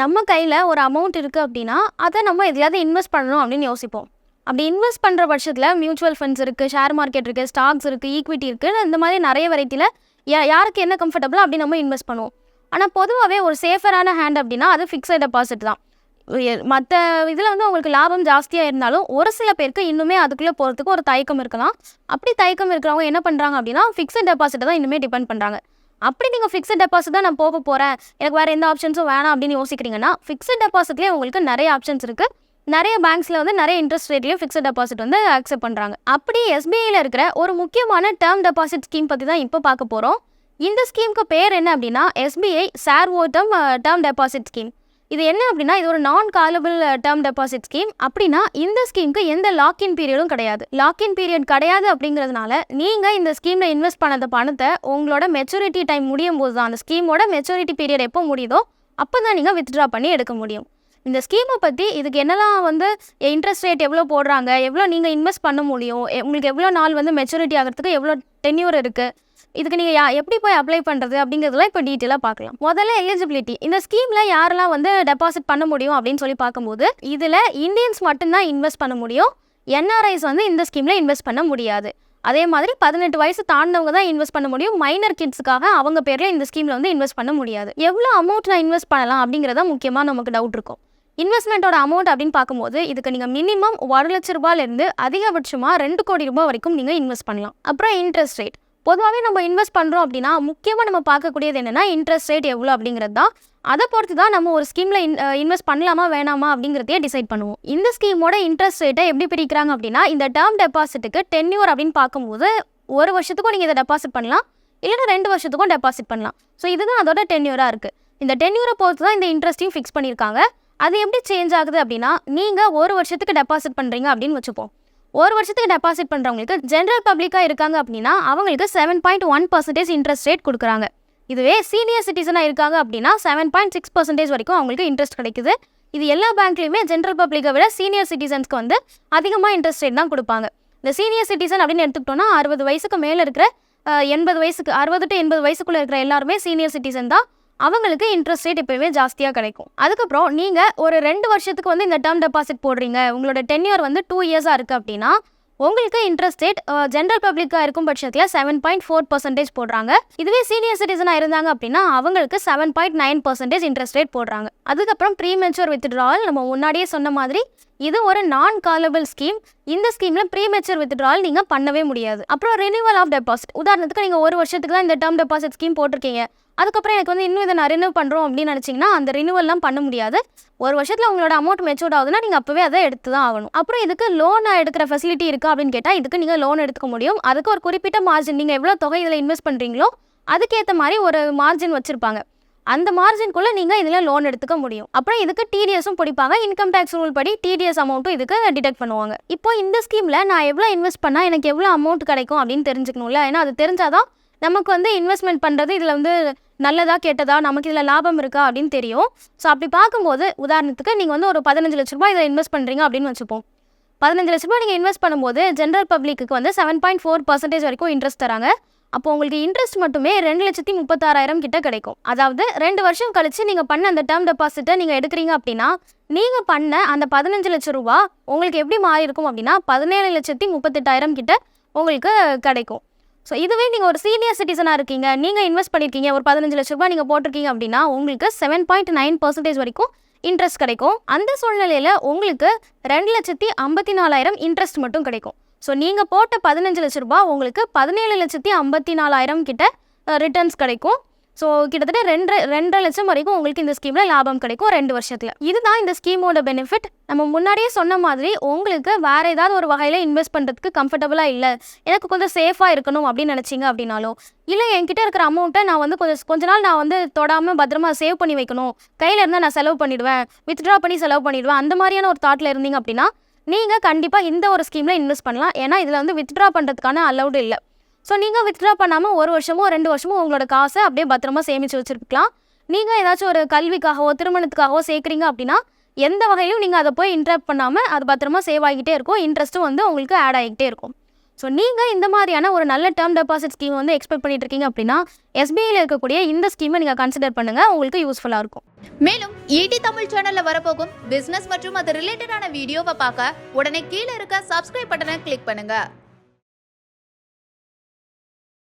நம்ம கையில் ஒரு அமௌண்ட் இருக்குது அப்படின்னா அதை நம்ம எதையாவது இன்வெஸ்ட் பண்ணணும் அப்படின்னு யோசிப்போம். அப்படி இன்வெஸ்ட் பண்ணுற பட்சத்தில் மியூச்சுவல் ஃபண்ட்ஸ் இருக்குது ஷேர் மார்க்கெட் இருக்குது ஸ்டாக்ஸ் இருக்குது ஈக்விட்டி இருக்குது இந்த மாதிரி நிறைய வெரைட்டியில் யா யாருக்கு என்ன கம்ஃபர்டபுளோ அப்படி நம்ம இன்வெஸ்ட் பண்ணுவோம். ஆனால் பொதுவாகவே ஒரு சேஃபரான ஹேண்ட் அப்படின்னா அது ஃபிக்ஸட் டெபாசிட் தான். மற்ற இதில் வந்து உங்களுக்கு லாபம் ஜாஸ்தியாக இருந்தாலும் ஒரு சில பேருக்கு இன்னுமே அதுக்குள்ளே போகிறதுக்கு ஒரு தயக்கம் இருக்கலாம். அப்படி தயக்கம் இருக்கிறவங்க என்ன பண்ணுறாங்க அப்படின்னா ஃபிக்ஸட் டெபாசிட்டை தான் இன்னுமே டிபெண்ட் பண்ணுறாங்க அப்படி நீங்கள் ஃபிக்ஸட் டெபாசிட் தான் நான் போக போகிறேன் எனக்கு வேறு எந்த ஆப்ஷன்ஸும் வேணாம் அப்படின்னு யோசிக்கிறீங்கன்னா ஃபிக்ஸட் டெபாசிட்லேயே உங்களுக்கு நிறைய ஆப்ஷன்ஸ் இருக்குது நிறைய பேங்க்ஸில் வந்து நிறைய இன்ட்ரெஸ்ட் ரேட்லேயும் ஃபிக்ஸட் டெபாசிட் வந்து அக்செப்ட் பண்ணுறாங்க அப்படி எஸ்பிஐயில் இருக்கிற ஒரு முக்கியமான டேர்ம் டெபாசிட் ஸ்கீம் பற்றி தான் இப்போ பார்க்க போகிறோம் இந்த ஸ்கீமுக்கு பேர் என்ன அப்படின்னா எஸ்பிஐ சார் ஓட்டம் டேர்ம் டெபாசிட் ஸ்கீம் இது என்ன அப்படின்னா இது ஒரு நான் காலபிள் டேர்ம் டெபாசிட் ஸ்கீம் அப்படின்னா இந்த ஸ்கீமுக்கு எந்த லாக்இன் பீரியடும் கிடையாது. லாக்இன் பீரியட் கிடையாது அப்படிங்கிறதுனால நீங்கள் இந்த ஸ்கீமில் இன்வெஸ்ட் பண்ணத பணத்தை உங்களோட மெச்சூரிட்டி டைம் முடியும் போது தான் அந்த ஸ்கீமோட மெச்சூரிட்டி பீரியட் எப்போ முடியுதோ அப்போ தான் நீங்கள் வித்ட்ரா பண்ணி எடுக்க முடியும். இந்த ஸ்கீமை பற்றி இதுக்கு என்னெல்லாம் வந்து இன்ட்ரெஸ்ட் ரேட் எவ்வளோ போடுறாங்க எவ்வளோ நீங்கள் இன்வெஸ்ட் பண்ண முடியும் எ- உங்களுக்கு எவ்வளோ நாள் வந்து மெச்சூரிட்டி ஆகிறதுக்கு எவ்வளோ டென்யூர் இருக்குது இதுக்கு நீங்கள் யா எப்படி போய் அப்ளை பண்ணுறது அப்படிங்கிறதுலாம் இப்போ டீட்டெயிலாக பார்க்கலாம். முதல்ல எலிஜிபிலிட்டி இந்த ஸ்கீமில் யாரெல்லாம் வந்து டெபாசிட் பண்ண முடியும் அப்படின்னு சொல்லி பார்க்கும்போது இதில் இந்தியன்ஸ் மட்டும்தான் இன்வெஸ்ட் பண்ண முடியும். என்ஆர்ஐஸ் வந்து இந்த ஸ்கீமில் இன்வெஸ்ட் பண்ண முடியாது. அதே மாதிரி பதினெட்டு வயசு தாண்டவங்க தான் இன்வெஸ்ட் பண்ண முடியும். மைனர் கிட்ஸுக்காக அவங்க பேரில் இந்த ஸ்கீமில் வந்து இன்வெஸ்ட் பண்ண முடியாது. எவ்வளோ அமௌண்ட் நான் இன்வெஸ்ட் பண்ணலாம் அப்படிங்கிறத முக்கியமாக நமக்கு டவுட் இருக்கும். இன்வெஸ்ட்மெண்ட்டோட அமௌண்ட் அப்படின்னு பார்க்கும்போது இதுக்கு நீங்கள் மினிமம் ஒரு லட்ச ரூபாயிலேருந்து அதிகபட்சமாக ரெண்டு கோடி ரூபாய் வரைக்கும் நீங்கள் இன்வெஸ்ட் பண்ணலாம். அப்புறம் இன்ட்ரெஸ்ட் ரேட் பொதுவாகவே நம்ம இன்வெஸ்ட் பண்ணுறோம் அப்படின்னா முக்கியமாக நம்ம பார்க்கக்கூடியது என்னென்னா இன்ட்ரெஸ்ட் ரேட் எவ்வளோ அப்படிங்கிறது தான். அதை பொறுத்து தான் நம்ம ஒரு ஸ்கீமில் இன் இன்வெஸ்ட் பண்ணலாமா வேணாமா அப்படிங்கிறதையே டிசைட் பண்ணுவோம். இந்த ஸ்கீமோட இன்ட்ரெஸ்ட் ரேட்டை எப்படி பிரிக்கிறாங்க அப்படின்னா இந்த டேர்ம் டெபாசிட்டுக்கு டென்யூர் அப்படின்னு பார்க்கும்போது ஒரு வருஷத்துக்கும் நீங்கள் இதை டெபாசிட் பண்ணலாம். இல்லைன்னா ரெண்டு வருஷத்துக்கும் டெபாசிட் பண்ணலாம். ஸோ இதுதான் அதோட டென்யூராக இருக்குது இந்த டென்யூரை பொறுத்து தான் இந்த இன்ட்ரெஸ்ட்டையும் ஃபிக்ஸ் பண்ணியிருக்காங்க. அது எப்படி சேஞ்ச் ஆகுது அப்படின்னா நீங்கள் ஒரு வருஷத்துக்கு டெபாசிட் பண்ணுறீங்க அப்படின்னு வச்சுப்போம். ஒரு வருஷத்துக்கு டெபாசிட் பண்ணுறவங்களுக்கு ஜென்ரல் பப்ளிக்காக இருக்காங்க அப்படின்னா அவங்களுக்கு seven point one percentage interest rate கொடுக்குறாங்க. இதுவே சீனியர் சிட்டிசனாக இருக்காங்க அப்படின்னா செவன் பாயிண்ட் சிக்ஸ் பர்சன்டேஜ் வரைக்கும் அவங்களுக்கு இன்ட்ரெஸ்ட் கிடைக்குது. இது எல்லா பேங்க்லையுமே ஜென்ரல் பப்ளிக்கை விட சீனியர் சிட்டிசன்ஸ்க்கு வந்து அதிகமாக இன்ட்ரெஸ்ட் ரேட் தான் கொடுப்பாங்க. இந்த சீனியர் சிட்டிசன் அப்படின்னு எடுத்துக்கிட்டோம்னா அறுபது வயசுக்கு மேலே இருக்கிற எண்பது வயசுக்கு அறுபது டு எண்பது வயசுக்குள்ளே இருக்கிற எல்லாருமே சீனியர் சிட்டிசன் தான். அவங்களுக்கு இன்ட்ரெஸ்ட் ரேட் எப்பயுமே ஜாஸ்தியாக கிடைக்கும். அதுக்கப்புறம் நீங்கள் ஒரு ரெண்டு வருஷத்துக்கு வந்து இந்த டேர்ம் டெபாசிட் போடுறீங்க. உங்களோட டென்யூர் வந்து டூ இயர்ஸாக இருக்குது அப்படின்னா உங்களுக்கு இன்ட்ரெஸ்ட் ரேட் ஜென்ரல் பப்ளிக்காக இருக்கும் பட்சத்தில் செவன் பாயிண்ட் ஃபோர் பர்சன்டேஜ் போடுறாங்க. இதுவே சீனியர் சிட்டிசனாக இருந்தாங்க அப்படின்னா அவங்களுக்கு seven point nine percentage interest rate போடுறாங்க. அதுக்கப்புறம் ப்ரீ மெச்சூர் வித்ட்ராவல் நம்ம முன்னாடியே சொன்ன மாதிரி இது ஒரு நான் காலபிள் ஸ்கீம் இந்த ஸ்கீமில் ப்ரீ மெச்சூர் வித்ட்ரால் நீங்கள் பண்ணவே முடியாது. அப்புறம் ரினியூவல் ஆஃப் டெபாசிட் உதாரணத்துக்கு நீங்கள் ஒரு வருஷத்துக்கு தான் இந்த டேர்ம் டெபாசிட் ஸ்கீம் போட்டிருக்கீங்க. அதுக்கப்புறம் எனக்கு வந்து இன்னும் இதை நான் ரினியூ பண்ணுறோம் அப்படின்னு நினச்சிங்கன்னா அந்த ரினியூவல்லாம் பண்ண முடியாது. ஒரு வருஷத்தில் உங்களோட அமௌண்ட் மெச்சூர்ட் ஆகுதுன்னா நீங்கள் அப்போவே அதை எடுத்து தான் ஆகணும். அப்புறம் இதுக்கு லோன் எடுக்கிற ஃபெசிலிட்டி இருக்குது அப்படின்னு கேட்டால் இதுக்கு நீங்கள் லோன் எடுத்துக்க முடியும். அதுக்கு ஒரு குறிப்பிட்ட மார்ஜின் நீங்கள் எவ்வளோ தொகை இதில் இன்வெஸ்ட் பண்ணுறீங்களோ அதுக்கேற்ற மாதிரி ஒரு மார்ஜின் வச்சுருப்பாங்க. அந்த மார்ஜின்குள்ளே நீங்கள் இதில் லோன் எடுத்துக்க முடியும். அப்புறம் இதுக்கு டிடிஎஸும் பிடிப்பாங்க. இன்கம் டேக்ஸ் ரூல் படி டிடிஎஸ் அமௌண்ட்டும் இதுக்கு டிடெக்ட் பண்ணுவாங்க. இப்போ இந்த ஸ்கீமில் நான் எவ்வளோ இன்வெஸ்ட் பண்ணால் எனக்கு எவ்வளோ அமௌண்ட் கிடைக்கும் அப்படின்னு தெரிஞ்சுக்கணும்ல? ஏன்னா அது தெரிஞ்சாதான் நமக்கு வந்து இன்வெஸ்ட்மெண்ட் பண்ணுறது இதில் வந்து நல்லதா கெட்டதா நமக்கு இதில் லாபம் இருக்கா அப்படின்னு தெரியும். ஸோ அப்படி பார்க்கும்போது உதாரணத்துக்கு நீங்கள் வந்து ஒரு பதினஞ்சு லட்ச ரூபாய் இதில் இன்வெஸ்ட் பண்ணுறீங்க அப்படின்னு வச்சுப்போம். பதினஞ்சு லட்ச ரூபாய் நீங்கள் இன்வெஸ்ட் பண்ணும்போது ஜென்ரல் பப்ளிக்கு வந்து செவன் பாயிண்ட் ஃபோர் பர்சன்டேஜ் வரைக்கும் இன்ட்ரெஸ்ட் தராங்க. அப்போ உங்களுக்கு இன்ட்ரெஸ்ட் மட்டுமே ரெண்டு லட்சத்தி முப்பத்தாறாயிரம் கிட்ட கிடைக்கும். அதாவது ரெண்டு வருஷம் கழிச்சு நீங்கள் பண்ண அந்த டேர்ம் டெபாசிட்டை நீங்கள் எடுக்கிறீங்க அப்படின்னா நீங்கள் பண்ண அந்த பதினஞ்சு லட்ச ரூபா உங்களுக்கு எப்படி மாறி இருக்கும் அப்படின்னா பதினேழு லட்சத்தி முப்பத்தெட்டாயிரம் கிட்ட உங்களுக்கு கிடைக்கும். ஸோ இதுவே நீங்கள் ஒரு சீனியர் சிட்டிசனாக இருக்கீங்க நீங்கள் இன்வெஸ்ட் பண்ணியிருக்கீங்க ஒரு பதினஞ்சு லட்ச ரூபாய் நீங்கள் போட்டிருக்கீங்க அப்படின்னா உங்களுக்கு செவன் பாயிண்ட் நைன் பர்சன்டேஜ் வரைக்கும் இன்ட்ரெஸ்ட் கிடைக்கும். அந்த சூழ்நிலையில் உங்களுக்கு ரெண்டு லட்சத்தி ஐம்பத்தி நாலாயிரம் இன்ட்ரெஸ்ட் மட்டும் கிடைக்கும். ஸோ நீங்கள் போட்ட பதினஞ்சு லட்ச ரூபா உங்களுக்கு பதினேழு லட்சத்தி ஐம்பத்தி நாலாயிரம் கிட்ட ரிட்டர்ன்ஸ் கிடைக்கும். ஸோ கிட்டத்தட்ட ரெண்டு ரெண்டரை லட்சம் வரைக்கும் உங்களுக்கு இந்த ஸ்கீமில் லாபம் கிடைக்கும் ரெண்டு வருஷத்தில். இதுதான் இந்த ஸ்கீமோட பெனிஃபிட் நம்ம முன்னாடியே சொன்ன மாதிரி உங்களுக்கு வேறு ஏதாவது ஒரு வகையில் இன்வெஸ்ட் பண்ணுறதுக்கு கம்ஃபர்டபுளாக இல்லை. எனக்கு கொஞ்சம் சேஃபாக இருக்கணும் அப்படின்னு நினச்சிங்க அப்படின்னாலும் இல்லை என்கிட்ட இருக்கிற அமௌண்ட்டை நான் வந்து கொஞ்சம் கொஞ்ச நாள் நான் வந்து தொடாமல் பத்திரமா சேவ் பண்ணி வைக்கணும். கையில் இருந்தால் நான் செலவு பண்ணிடுவேன். வித்ட்ரா பண்ணி செலவு பண்ணிடுவேன். அந்த மாதிரியான ஒரு தாட்டில் இருந்தீங்க அப்படின்னா நீங்கள் கண்டிப்பாக இந்த ஒரு ஸ்கீமில் இன்வெஸ்ட் பண்ணலாம். ஏன்னா இதில் வந்து வித்ட்ரா பண்ணுறதுக்கான அலௌடு இல்லை. ஸோ நீங்கள் வித்ட்ரா பண்ணாமல் ஒரு வருஷமோ ரெண்டு வருஷமோ உங்களோட காசை அப்படியே பத்திரமா சேமித்து வச்சுருக்கலாம். நீங்கள் ஏதாச்சும் ஒரு கல்விக்காகவோ திருமணத்துக்காகவோ சேர்க்குறீங்க அப்படின்னா எந்த வகையிலும் நீங்கள் அதை போய் இன்ட்ராக்ட் பண்ணாமல் அது பத்திரமா சேவ் ஆகிக்கிட்டே இருக்கும். இன்ட்ரெஸ்ட்டும் வந்து உங்களுக்கு ஆட் ஆகிக்கிட்டே இருக்கும். ஸோ நீங்கள் இந்த மாதிரியான ஒரு நல்ல டேர்ம் டெபாசிட் ஸ்கீம் வந்து எக்ஸ்பெக்ட் பண்ணிட்டு இருக்கீங்க அப்படின்னா எஸ்பிஐயில் இருக்கக்கூடிய இந்த ஸ்கீமை நீங்கள் கன்சிடர் பண்ணுங்கள் உங்களுக்கு யூஸ்ஃபுல்லாக இருக்கும். மேலும் ஈடி தமிழ் சேனலில் வரப்போகும் பிஸ்னஸ் மற்றும் அது ரிலேட்டடான வீடியோவை பார்க்க உடனே கீழே இருக்க சப்ஸ்கிரைப் பட்டனை கிளிக் பண்ணுங்கள்